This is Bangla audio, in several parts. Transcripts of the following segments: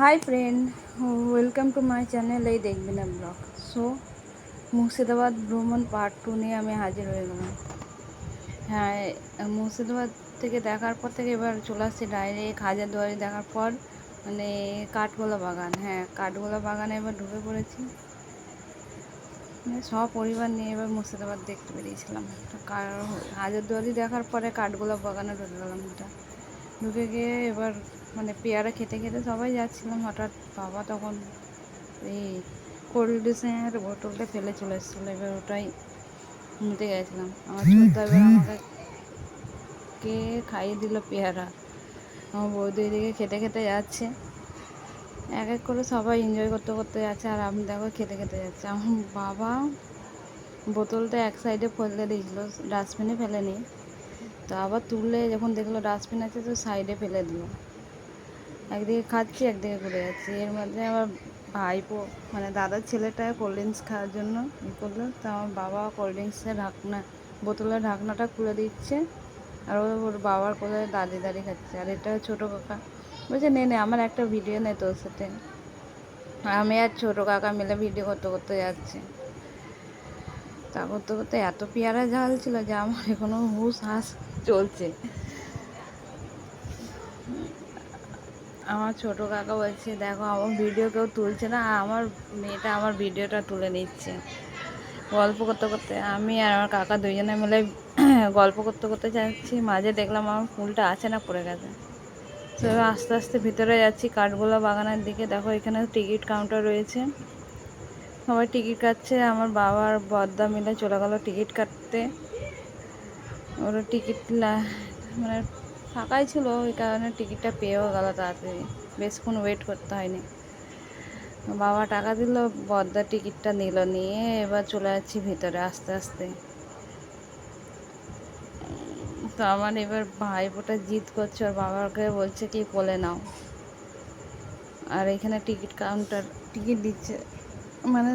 Hi friend welcome to my channel এই দেখবি না ব্লগ সো মুর্শিদাবাদ ভ্রমণ পার্ট টু নিয়ে আমি হাজির হয়ে গেলাম। হ্যাঁ মুর্শিদাবাদ থেকে দেখার পর থেকে এবার চলে আসছি ডাইরেক্ট হাজারদুয়ারি দেখার পর মানে কাঠগোলা বাগান। হ্যাঁ কাঠগোলা বাগানে এবার ঢুকে পড়েছি। মানে সব পরিবার নিয়ে এবার মুর্শিদাবাদ দেখতে বেরিয়েছিলাম। হাজারদুয়ারি দেখার পরে কাঠগোলা বাগানে ঢুকে গেলাম। এটা ঢুকে গিয়ে এবার মানে পেয়ারা খেতে খেতে সবাই যাচ্ছিলাম, হঠাৎ বাবা তখন এই কোল্ড ড্রিঙ্কসের বোতলটা ফেলে চলে এসেছিল। এবার ওটাই নিতে গেছিলাম। আমার ছোটদা আমাকে কে খাইয়ে দিল পেয়ারা? আমার বৌদি এদিকে খেতে খেতে যাচ্ছে। এক এক করে সবাই এনজয় করতে করতে যাচ্ছে, আর আমি দেখো খেতে খেতে যাচ্ছে। আমার বাবা বোতলটা এক সাইডে ফেলে দিয়েছিলো ডাস্টবিনে ফেলে ফেলেনি। তো আবার তুললে যখন দেখল ডাস্টবিন আছে, তো সাইডে ফেলে দিল। একদিকে খাচ্ছি, একদিকে ঘুরে যাচ্ছি। এর মধ্যে আমার ভাইপো মানে দাদার ছেলেটা কোল্ড ড্রিঙ্কস খাওয়ার জন্য ই করল। তো আমার বাবা কোল্ড ড্রিঙ্কসের ঢাকনা, বোতলের ঢাকনাটা খুলে দিচ্ছে আর ওর বাবার কোথায় দাদি দাদি খাচ্ছে। আর এটা ছোটো কাকা। বলছে, নে নে, আমার একটা ভিডিও নেই তোর সাথে। আমি আর ছোটো কাকা মিলে ভিডিও করতে করতে যাচ্ছি। তা করতে করতে এত পেয়ারা ঝাল ছিল যে আমার এখনও হুস হাস চলছে। আমার ছোট কাকা বলছে, দেখো, আমার ভিডিও কেউ তুলছে না আমার মেয়েটা আমার ভিডিওটা তুলে নিচ্ছে। গল্প করতে করতে আমি আর আমার কাকা দুজনে মিলে গল্প করতে করতে যাচ্ছি। মাঝে দেখলাম আমার ফুলটা আছে না, পড়ে গেছে। তো আস্তে আস্তে ভিতরে যাচ্ছি কাঠগোলা বাগানের দিকে। দেখো, এখানে টিকিট কাউন্টার রয়েছে। সবাই টিকিট কাটছে। আমার বাবার বদ্দা মিলে চলে গেলো টিকিট কাটতে। ওরা টিকিট মানে ফাঁকাই ছিল, ওই কারণে টিকিটটা পেয়েও গেল তাড়াতাড়ি। বেশক্ষণ ওয়েট করতে হয়নি। বাবা টাকা দিল বদ্দা টিকিটটা নিল, নিয়ে এবার চলে যাচ্ছি ভিতরে আস্তে আস্তে। তো আমার এবার ভাই ভাইপোটা জিদ করছে, ওর বাবাকে বলছে কি কোলে নাও। আর এখানে টিকিট কাউন্টার, টিকিট দিচ্ছে। মানে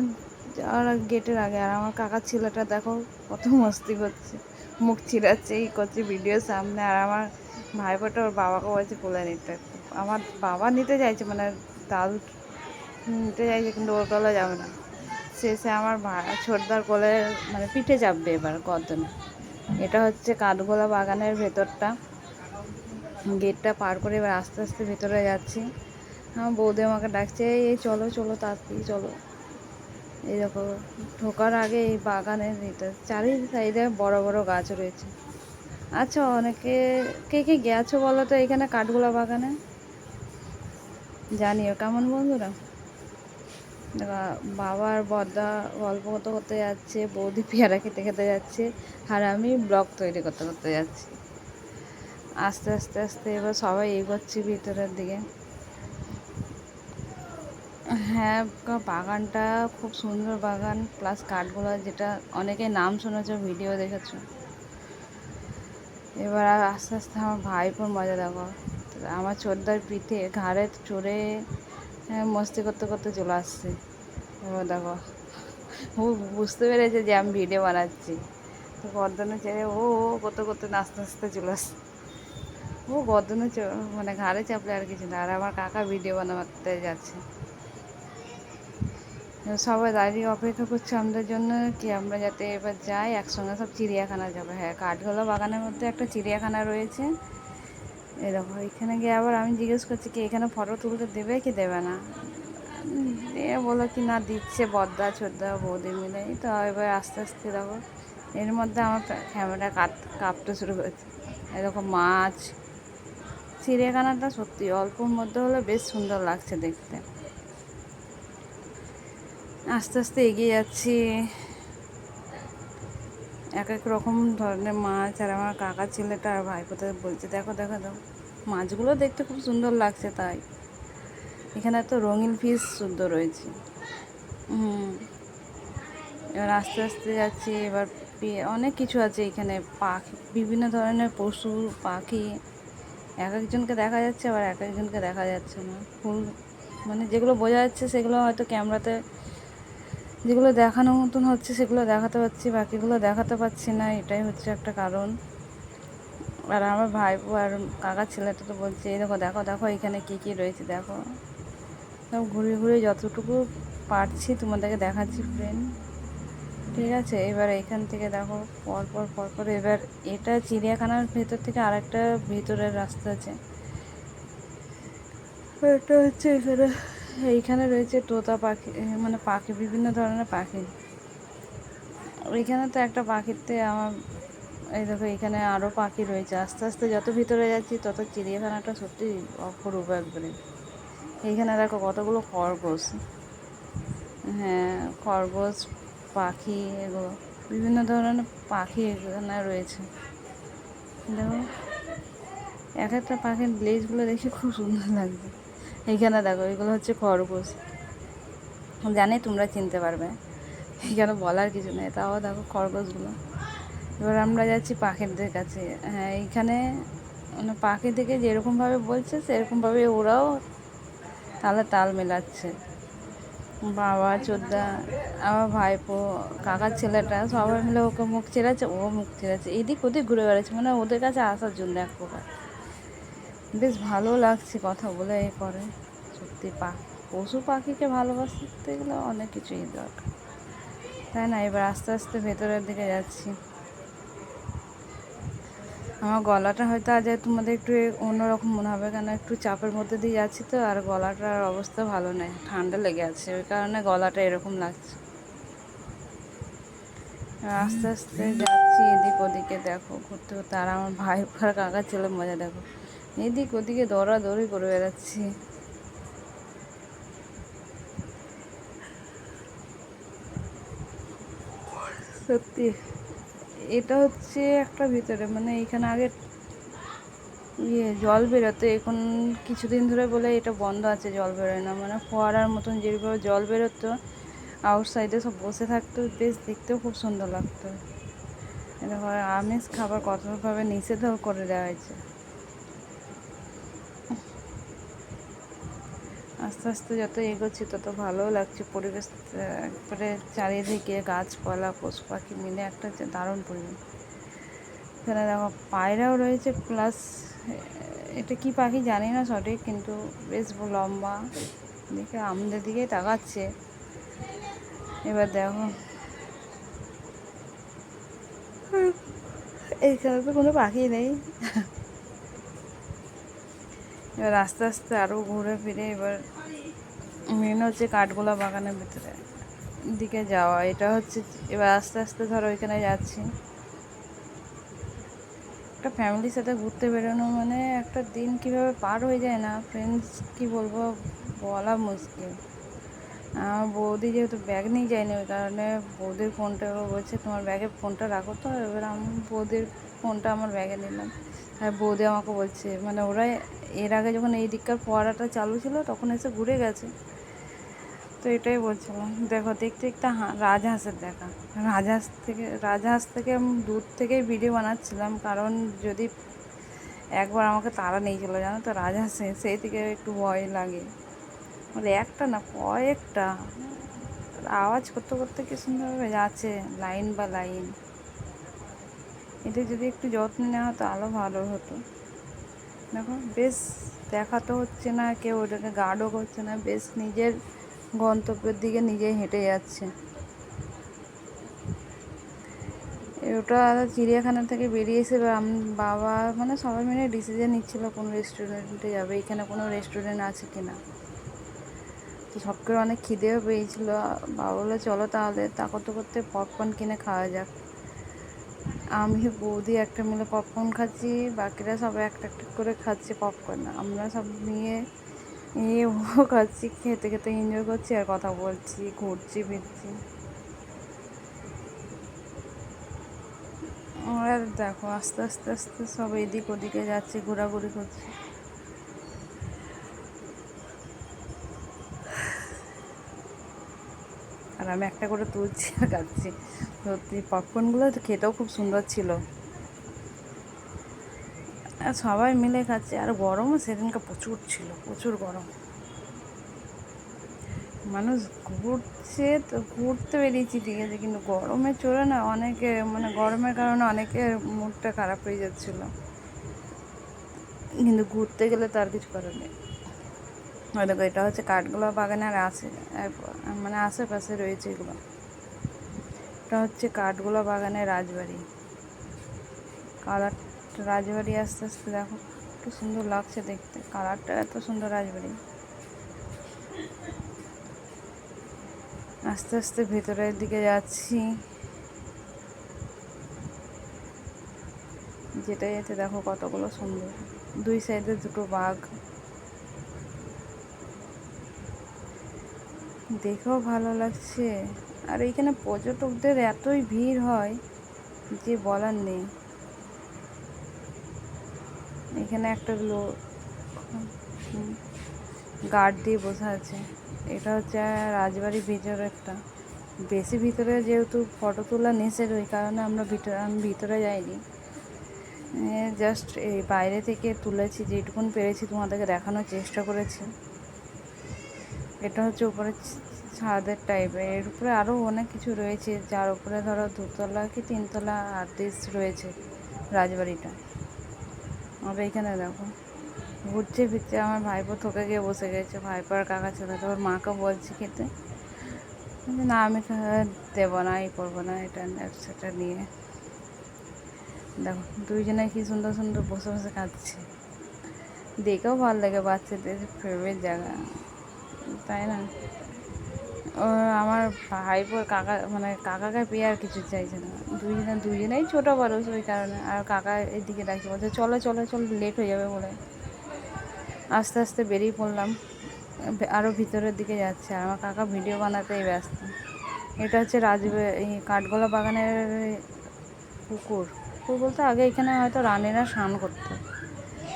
যাওয়ার গেটের আগে। আর আমার কাকার ছেলেটা দেখো, কত মস্তি করছে। মুখ চিরাচ্ছে এই করছে ভিডিওর সামনে। আর আমার ভাইপোটা ওর বাবাকে বলছে, কোলে নিতে। আমার বাবা নিতে চাইছে মানে দাদু নিতে চাইছে, কিন্তু ওর কোলে যাবে না। শেষে আমার ভাই ছোটদার কোলে মানে পিঠে চাপবে এবার কদনে এটা হচ্ছে কাঠগোলা বাগানের ভেতরটা। গেটটা পার করে এবার আস্তে আস্তে ভেতরে যাচ্ছি। আমার বৌদি আমাকে ডাকছে, এই চলো চলো তাড়াতাড়ি, চলো। এই দেখো, ঢোকার আগে এই বাগানের ভিতর চারি সাইডে বড় বড় গাছ রয়েছে। আচ্ছা অনেকে কে কে গেছো বলো তো এখানে কাঠগোলা বাগানে? জানিও, কেমন বন্ধুরা? বাবার বদ্দা গল্প করতে করতে যাচ্ছে, বৌদি পেয়ারা খেতে খেতে যাচ্ছে, আর আমি ব্লগ তৈরি করতে করতে যাচ্ছি। আস্তে আস্তে আস্তে এবার সবাই এগোচ্ছি ভিতরের দিকে। হ্যাঁ বাগানটা খুব সুন্দর বাগান প্লাস কাঠগোলা যেটা অনেকে নাম শুনেছো, ভিডিও দেখেছ। এবার আস্তে আস্তে আমার ভাইপোর মজা দেখো। আমার চোদ্দার পিঠে ঘাড়ে চড়ে মস্তি করতে করতে চলে আসছে। এবার দেখো, ও বুঝতে পেরেছে যে আমি ভিডিও বানাচ্ছি। তো গর্দনে চেড়ে ও ও করতে করতে নাচতে নাচতে চলে আসছে। ও গর্দনে মানে ঘাড়ে চাপলে আর কিছু না। আর আমার কাকা ভিডিও বানাতে যাচ্ছে। সবাই দাঁড়িয়ে অপেক্ষা করছে আমাদের জন্য কি আমরা যাতে এবার যাই, একসঙ্গে সব চিড়িয়াখানা যাব। হ্যাঁ কাঠগোলা বাগানের মধ্যে একটা চিড়িয়াখানা রয়েছে। এরকম এখানে গিয়ে আবার আমি জিজ্ঞেস করছি, কি এখানে ফটো তুলতে দেবে কি দেবে না? এ বলো কি না, দিচ্ছে বদ্দা, ছোদ্দা, বৌদি মিলে। তো, এবার আস্তে আস্তে দেখো, এর মধ্যে আমার ক্যামেরা কাট কাঁপতে শুরু করেছে। এরকম মাছ। চিড়িয়াখানাটা সত্যি অল্পর মধ্যে হলে বেশ সুন্দর লাগছে দেখতে। আস্তে আস্তে এগিয়ে যাচ্ছি। এক এক রকম ধরনের মাছ আর আমার কাকা ছেলেটা আর ভাইপোতে বলছে, দেখো দেখো দেখো, মাছগুলো দেখতে খুব সুন্দর লাগছে তাই। এখানে তো রঙিন ফিস শুদ্ধ রয়েছে। হুম। এবার আস্তে আস্তে যাচ্ছি, এবার অনেক কিছু আছে এখানে, পাখি, বিভিন্ন ধরনের পশু, পাখি। এক একজনকে দেখা যাচ্ছে, আবার এক একজনকে দেখা যাচ্ছে না। ফুল মানে যেগুলো বোঝা যাচ্ছে সেগুলো হয়তো ক্যামেরাতে যেগুলো দেখানোর মতন হচ্ছে, সেগুলো দেখাতে পারছি বাকিগুলো দেখাতে পারছি না, এটাই হচ্ছে একটা কারণ। আর আমার ভাইপো আর কাকার ছেলেটা তো বলছে, এই দেখো দেখো দেখো, এখানে কী কী রয়েছে, দেখো। সব ঘুরে ঘুরে যতটুকু পারছি তোমাদেরকে দেখাচ্ছি ফ্রেন্ড ঠিক আছে, এবার এখান থেকে দেখো পরপর পরপর এবার এটা চিড়িয়াখানার ভেতর থেকে আরেকটা ভেতরের রাস্তা আছে। এটা হচ্ছে এখানে এইখানে রয়েছে তোতা পাখি মানে পাখি, বিভিন্ন ধরনের পাখি। ওইখানে তো একটা পাখিতে আমার, এই দেখো, এখানে আরও পাখি রয়েছে। আস্তে আস্তে যত ভিতরে যাচ্ছি, তত চিড়িয়াখানাটা সত্যি অপরূপ একবারে। এইখানে দেখো কতগুলো খরগোশ। হ্যাঁ খরগোশ, পাখি, এগুলো, বিভিন্ন ধরনের পাখি এখানে রয়েছে। দেখো, এক একটা পাখির লেজগুলো দেখে খুব সুন্দর লাগছে। এইখানে দেখো, এগুলো হচ্ছে খরগোশ। জানি তোমরা চিনতে পারবে। এখানে বলার কিছু নেই, তাও দেখো খরগোশগুলো। এবার আমরা যাচ্ছি পাখিদের কাছে। হ্যাঁ এইখানে মানে পাখি থেকে যেরকমভাবে বলছে, সেরকমভাবে ওরাও তাহলে তাল মেলাচ্ছে। বাবা, চোদ্দা, আমার ভাইপো, কাকার ছেলেটা, সবাই মিলে ওকে মুখ চেরাচ্ছে ও মুখ চেরাচ্ছে এদিক ওদিক ঘুরে বেড়াচ্ছে মানে ওদের কাছে আসার জন্য এক প্রকার। বেশ ভালো লাগছে কথা বলে এ করে সত্যি পা, পশু পাখিকে ভালোবাসতে গেলে অনেক কিছুই দরকার। তাই না? এবার আস্তে আস্তে ভেতরের দিকে যাচ্ছি। আমার গলাটা হয়তো আজ তোমাদের একটু অন্যরকম মনে হবে, কেন একটু চাপের মধ্যে দিয়ে যাচ্ছি তো, আর গলাটার অবস্থা ভালো নেই, ঠান্ডা লেগে আছে, ওই কারণে গলাটা এরকম লাগছে। আস্তে আস্তে যাচ্ছি, এদিক ওদিকে দেখো, ঘুরতে ঘুরতে, আর আমার ভাই, কাকার ছেলে মজা দেখো। এদিক ওদিকে দৌড়াদৌড়ি করে বেড়াচ্ছি। সত্যি, এটা হচ্ছে একটা ভিতরে মানে এখানে আগে ইয়ে জল বেরোতো, এখন কিছুদিন ধরে বলে এটা বন্ধ আছে, জল বেরোয় না। মানে ফোয়ারার মতন যেভাবে জল বেরোতো আউটসাইডে সব বসে থাকতো, বেশ দেখতেও খুব সুন্দর লাগতো। এটা আমিষ খাবার কঠোরভাবে নিষেধও করে দেওয়া হয়েছে। আস্তে আস্তে যত এগোচ্ছি, তত ভালোও লাগছে। পরিবেশ একবারে চারিদিকে গাছপালা পশু পাখি মিলে একটা দারুণ পরিবেশ। এখানে দেখো, পায়রাও রয়েছে প্লাস এটা কি পাখি জানি না সঠিক, কিন্তু বেশ লম্বা। দেখে আমাদের দিকেই তাকাচ্ছে। এবার দেখো। এইখানে তো কোনো পাখি নেই। এবার আস্তে আস্তে আরও ঘুরে ফিরে এবার মেন হচ্ছে কাঠগোলা বাগানের ভিতরে, দিকে যাওয়া। এটা হচ্ছে এবার আস্তে আস্তে ধরো ওইখানে যাচ্ছি। একটা ফ্যামিলির সাথে ঘুরতে বেরোনো মানে একটা দিন কীভাবে পার হয়ে যায় না। ফ্রেন্ডস কী বলব, বলা মুশকিল। আমার বৌদি যেহেতু ব্যাগ নিয়ে যায়নি, ওই কারণে বৌদির ফোনটা বলছে, তোমার ব্যাগে ফোনটা রাখো তো। এবার আমি বৌদির ফোনটা আমার ব্যাগে নিলাম। আর বৌদি আমাকে বলছে মানে ওরা এর আগে যখন এই দিককার ফোয়ারাটা চালু ছিল, তখন এসে ঘুরে গেছে। তো এটাই বলছিলাম। দেখো, দেখতে একটা রাজহাঁসের দেখা। রাজহাঁস থেকে রাজহাঁস থেকে দূর থেকেই ভিডিও বানাচ্ছিলাম, কারণ যদি একবার আমাকে তারা নিয়ে চলে জানো তো, রাজহাঁসে সেই থেকে একটু ভয় লাগে। মানে একটা না, কয়েকটা? আওয়াজ করতে করতে কি সুন্দরভাবে যাচ্ছে, লাইন বা লাইন। এদের যদি একটু যত্ন নেওয়া হতো আরও ভালো হতো। দেখো, বেশ দেখা তো হচ্ছে না, কেউ ওটাকে গার্ডও করছে না, বেশ নিজের গন্তব্যের দিকে নিজেই হেঁটে যাচ্ছে। ওটা চিড়িয়াখানা থেকে বেরিয়ে এসে বাবা মানে সবাই মিলে ডিসিশন নিচ্ছিল কোন রেস্টুরেন্টে যাবে, এখানে কোনো রেস্টুরেন্ট আছে কি না তো সবকে অনেক খিদেও পেয়েছিল। বাবা বলে চলো তাহলে তা করতে করতে পপকর্ন কিনে খাওয়া যাক। আমি বৌদি একটা মিলে পপকর্ন খাচ্ছি, বাকিরা সবাই একটা একটা করে খাচ্ছে পপকর্ন আমরা সব নিয়ে নিয়ে ও খাচ্ছি খেতে খেতে এনজয় করছি আর কথা বলছি, ঘুরছি, ফিরছি। আর দেখো, আস্তে আস্তে আস্তে সব এদিক ওদিকে যাচ্ছে, ঘোরাঘুরি করছে। আর আমি একটা করে তুলছি আর খাচ্ছি। সত্যি পপকর্নগুলো খেতেও খুব সুন্দর ছিল। সবাই মিলে খাচ্ছে। আর গরমও সেদিনকে প্রচুর ছিল, প্রচুর গরম। মানুষ ঘুরছে তো ঘুরতে বেরিয়েছি, ঠিক আছে, কিন্তু গরমে চলে না, অনেকে মানে গরমের কারণে অনেকের মুডটা খারাপ হয়ে যাচ্ছিল। কিন্তু ঘুরতে গেলে তার কিছু করার নেই। দেখো, এটা হচ্ছে কাঠগোলা বাগানের আসে মানে আশেপাশে রয়েছে এগুলো। এটা হচ্ছে কাঠগোলা বাগানের রাজবাড়ি। কালার রাজবাড়ি আস্তে আস্তে দেখো একটু সুন্দর লাগছে দেখতে। কালারটা এত সুন্দর রাজবাড়ি। আস্তে আস্তে ভেতরের দিকে যাচ্ছি। যেটা যেতে দেখো কতগুলো সুন্দর। দুই সাইডে দুটো বাঘ। দেখেও ভালো লাগছে। আর এইখানে পর্যটকদের এতই ভিড় হয় যে বলার নেই। এখানে একটা লোক গার্ড দিয়ে বসে আছে। এটা হচ্ছে রাজবাড়ির ভিতরে একটা। বেশি ভিতরে যেহেতু ফটো তোলা নিষেধ ওই কারণে আমরা ভিতরে, আমি ভিতরে যাইনি। জাস্ট এই বাইরে থেকে তুলেছি, যেটুকুন পেরেছি তোমাদেরকে দেখানোর চেষ্টা করেছি। এটা হচ্ছে উপরে ছাদের টাইপের এর উপরে আরও অনেক কিছু রয়েছে, যার উপরে ধরো দুতলা কি তিনতলা আর্টিস রয়েছে রাজবাড়িটা। আমরা এখানে দেখো। ঘুরছে ফিরছে আমার ভাইপো থকে গিয়ে বসে গেছে। ভাইপো আর কাকা ছেলে তো ওর মাকে বলছি খেতে। না, আমি দেবো না, এই করব না, এটা সেটা নিয়ে। দেখো, দুইজনে কি সুন্দর সুন্দর বসে বসে খাচ্ছে। দেখেও ভালো লাগে বাচ্চাদের ফেভারিট জায়গা। তাই না? আমার ভাইপোর কাকা মানে কাকাকে পেয়ে আর কিছু চাইছে না। দুইজনে, দুইজনেই ছোটো মানুষ ওই কারণে। আর কাকা এদিকে ডাকছে, বলছে, চলো চলো চলো লেট হয়ে যাবে বলে। আস্তে আস্তে বেরিয়ে পড়লাম। আরও ভিতরের দিকে যাচ্ছে। আর আমার কাকা ভিডিও বানাতেই ব্যস্ত। এটা হচ্ছে রাজ এই কাঠগোলা বাগানের পুকুর। পুকুর বলতে আগে এখানে হয়তো রানেরা স্নান করতো।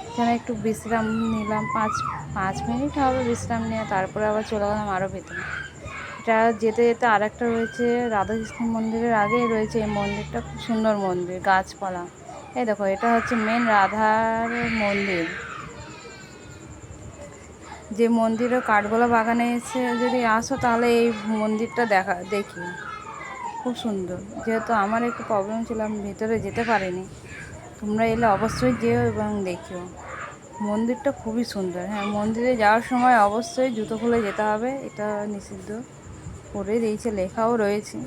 এখানে একটু বিশ্রাম নিলাম। পাঁচ পাঁচ মিনিট হবে বিশ্রাম নিয়ে, তারপরে আবার চলে গেলাম আরও ভিতরে। এটা যেতে যেতে আরেকটা রয়েছে, রাধাকৃষ্ণ মন্দিরের আগেই রয়েছে এই মন্দিরটা, খুব সুন্দর মন্দির, গাছপালা। এই দেখো, এটা হচ্ছে মেন রাধার মন্দির। যে মন্দিরে কাঠগোলা বাগানে এসে যদি আসো, তাহলে এই মন্দিরটা দেখা, দেখি। খুব সুন্দর। যেহেতু আমার একটু প্রবলেম ছিল, আমি ভিতরে যেতে পারিনি। তোমরা এলে অবশ্যই যেও এবং দেখিও। মন্দিরটা খুবই সুন্দর। হ্যাঁ মন্দিরে যাওয়ার সময় অবশ্যই জুতো খুলে যেতে হবে, এটা নিষিদ্ধ। করে দিয়েছে, লেখাও রয়েছে।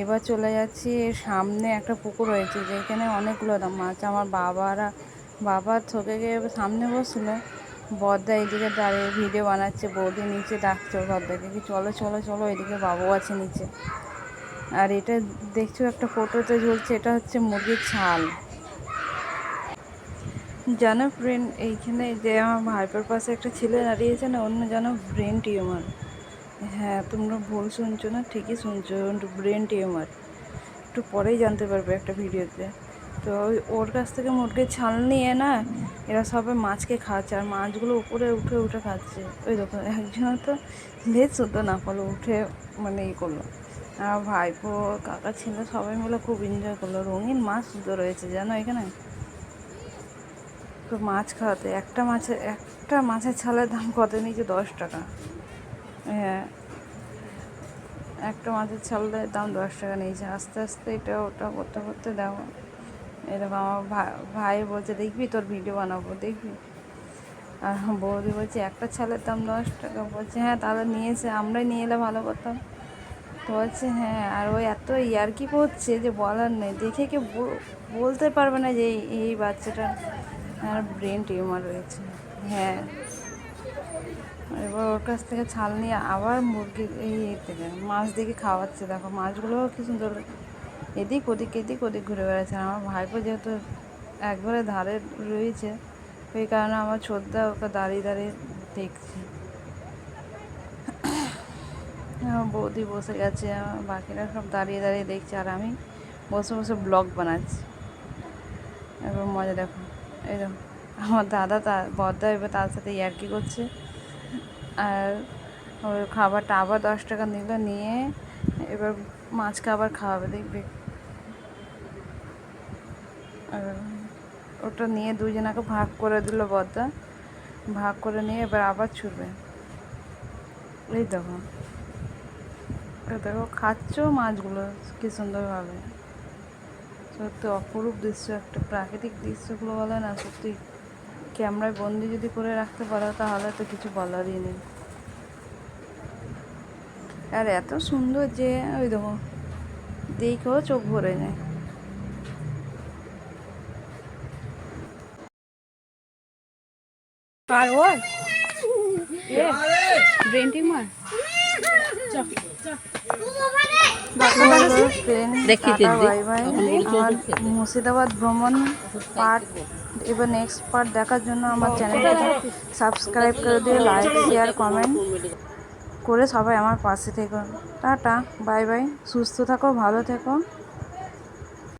এবার চলে যাচ্ছি সামনে একটা পুকুর রয়েছে, যেখানে অনেকগুলো মাছ, আমার বাবারা বাবার থকে গিয়ে সামনে বসছিল বদ্দা এদিকে দাঁড়িয়ে ভিডিও বানাচ্ছে, বৌদি নিচে ডাকছে বদ্দাকে কি চলো চলো চলো, এদিকে বাবু আছে নিচে। আর এটা দেখছ একটা ফটোতে ঝুলছে, এটা হচ্ছে মুরগির ছাল। জানো ফ্রেন্ড এইখানে যে আমার ভাইপোর পাশে একটা ছেলে দাঁড়িয়েছে না, অন্য যেন ব্রেন টিউমার হ্যাঁ তোমরা ভুল শুনছো না, ঠিকই শুনছো। Brain tumour. একটু পরেই জানতে পারবে একটা ভিডিওতে। তো ওর কাছ থেকে মুরগির ছাল নিয়ে না, এরা সবাই মাছকে খাচ্ছে আর মাছগুলো উপরে উঠে উঠে খাচ্ছে। ওই দেখো একজন তো লেজ শুদ্ধ না পারল উঠে মানে ই করল। আর ভাইপো, কাকা, ছিল সবাই মিলে খুব এনজয় করল। রঙিন মাছ শুদ্ধ রয়েছে, জানো এখানে? তো মাছ খাওয়াতে, একটা মাছের একটা মাছের ছালের দাম কত নিয়েছে? দশ টাকা। একটা মাছের ছালের দাম দশ টাকা নিয়েছে। আস্তে আস্তে এটা ওটা করতে করতে দেখো এরকম আমার ভাই বলছে, দেখবি তোর ভিডিও বানাবো, দেখবি? আর বৌদি বলছে, একটা ছালের দাম দশ টাকা। বলছে হ্যাঁ তাহলে নিয়েছে, আমরাই নিয়ে এলে ভালো করতাম। তো বলছে হ্যাঁ। আর ওই এত ইয়ার্কি করছে যে বলার নেই। দেখে কেউ বলতে পারবে না যে এই বাচ্চাটার আর ব্রেন টিউমার রয়েছে। হ্যাঁ। এবার ওর কাছ থেকে ছাল নিয়ে আবার মুরগি এই থেকে মাছ দেখে খাওয়াচ্ছে। দেখো মাছগুলোও কি সুন্দর। এদিক ওদিক এদিক ওদিক ঘুরে বেড়াচ্ছে। আমার ভাইপো যেহেতু একবারে ধারে রয়েছে, ওই কারণে আমার ছোদ্দা ওকে দাঁড়িয়ে দাঁড়িয়ে দেখছে। আমার বৌদি বসে গেছে, আমার বাকিরা সব দাঁড়িয়ে দাঁড়িয়ে দেখছে, আর আমি বসে বসে ব্লগ বানাচ্ছি। এবার মজা দেখো। এই আমার দাদা তা বদ্দা এবার তার সাথে ইয়ার্কি করছে। আর ওই খাবারটা আবার দশ টাকা নিল, নিয়ে এবার মাছকে আবার খাওয়াবে, দেখবে। ওটা নিয়ে দুজনাকে ভাগ করে দিল বদ্দা ভাগ করে নিয়ে এবার আবার ছুটবে। এই দেখো। দেখো, খাচ্ছ মাছগুলো, কি সুন্দরভাবে। সত্যি অপরূপ দৃশ্য, একটা প্রাকৃতিক দৃশ্যগুলো বলে না, সত্যি ক্যামেরায় বন্দি যদি করে রাখতে পারো, তাহলে তো কিছু বলারই নেই। আর এত সুন্দর যে, ওই দেখো, দেখেও চোখ ভরে যায়। আর ওর মুর্শিদাবাদ ভ্রমণ পার্ট এবার নেক্সট পার্ট দেখার জন্য আমার চ্যানেলটাকে সাবস্ক্রাইব করে দিয়ে লাইক শেয়ার কমেন্ট করে সবাই আমার পাশে থেকো। টাটা বাই বাই সুস্থ থাকো ভালো থেকো।